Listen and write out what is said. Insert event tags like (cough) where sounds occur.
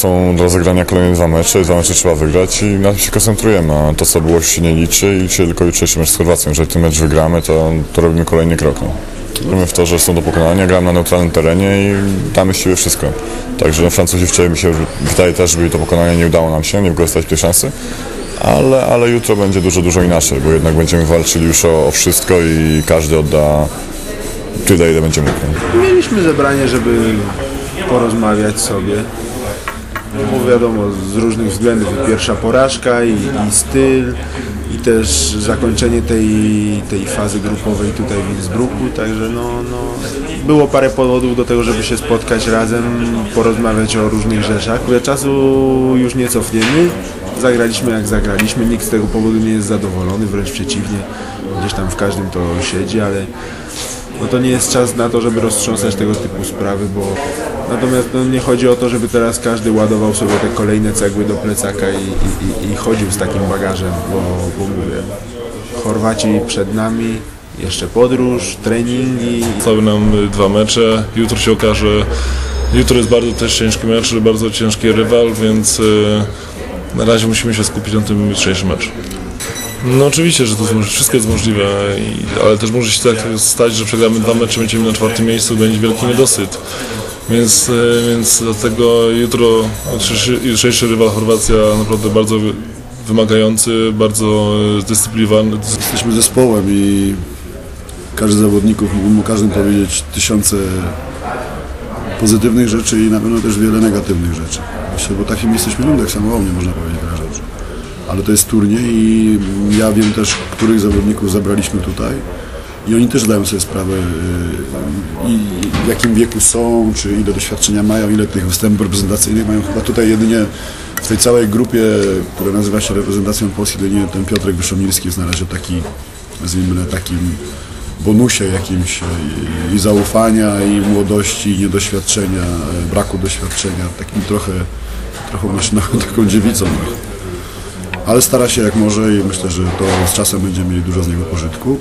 są do zagrania kolejne dwa mecze, dwa mecze trzeba wygrać i na tym się koncentrujemy, a to co było się nie liczy i liczy tylko jutrzejszy mecz z Chorwacją. Jeżeli ten mecz wygramy, to, to robimy kolejny krok. No. Wierzymy w to, że są do pokonania, gramy na neutralnym terenie i damy z siebie wszystko. Także no, Francuzi wczoraj mi się wydaje też, że byli to pokonania, nie udało nam się, nie wykorzystać tej szansy. Ale, ale jutro będzie dużo, dużo inaczej, bo jednak będziemy walczyli już o, o wszystko i każdy odda tyle, ile będzie mógł. no. Mieliśmy zebranie, żeby porozmawiać sobie. No bo wiadomo, z różnych względów. Pierwsza porażka i, i styl i też zakończenie tej, tej fazy grupowej tutaj w Innsbrucku, także no, no, było parę powodów do tego, żeby się spotkać razem, porozmawiać o różnych rzeczach. Tyle czasu już nie cofniemy, zagraliśmy jak zagraliśmy, nikt z tego powodu nie jest zadowolony, wręcz przeciwnie, gdzieś tam w każdym to siedzi, ale no to nie jest czas na to, żeby roztrząsać tego typu sprawy, bo natomiast no, nie chodzi o to, żeby teraz każdy ładował sobie te kolejne cegły do plecaka i, i, i, chodził z takim bagażem, bo, bo mówię, Chorwaci przed nami, jeszcze podróż, treningi, Zostały nam y, dwa mecze. Jutro się okaże. Jutro jest bardzo też ciężki mecz, bardzo ciężki rywal, więc y, na razie musimy się skupić na tym jutrzejszym meczu. No oczywiście, że to jest, wszystko jest możliwe, i, ale też może się tak stać, że przegramy dwa mecze, będziemy na czwartym miejscu, będzie wielki niedosyt. Więc, y, więc dlatego jutro jutrzejszy, rywal Chorwacja naprawdę bardzo wy- wymagający, bardzo y, zdyscyplinowany, Jesteśmy zespołem i każdy z zawodników mógłbym o każdym powiedzieć tysiące pozytywnych rzeczy i na pewno też wiele negatywnych rzeczy. Myślę, bo takim jesteśmy ludem, tak samo o mnie można powiedzieć. Ale to jest turniej i ja wiem też, których zawodników zabraliśmy tutaj i oni też zdają sobie sprawę yy, i w jakim wieku są, czy ile doświadczenia mają, ile tych występów reprezentacyjnych mają. Chyba tutaj jedynie w tej całej grupie, która nazywa się reprezentacją Polski, to nie ten Piotrek Wyszomirski jest taki, nazwijmy na takim bonusie jakimś i, i zaufania, i młodości, i niedoświadczenia, e, braku doświadczenia, takim trochę, trochę maszyną, (laughs) taką dziewicą. Ale stara się jak może i myślę, że to z czasem będziemy mieli dużo z niego pożytku.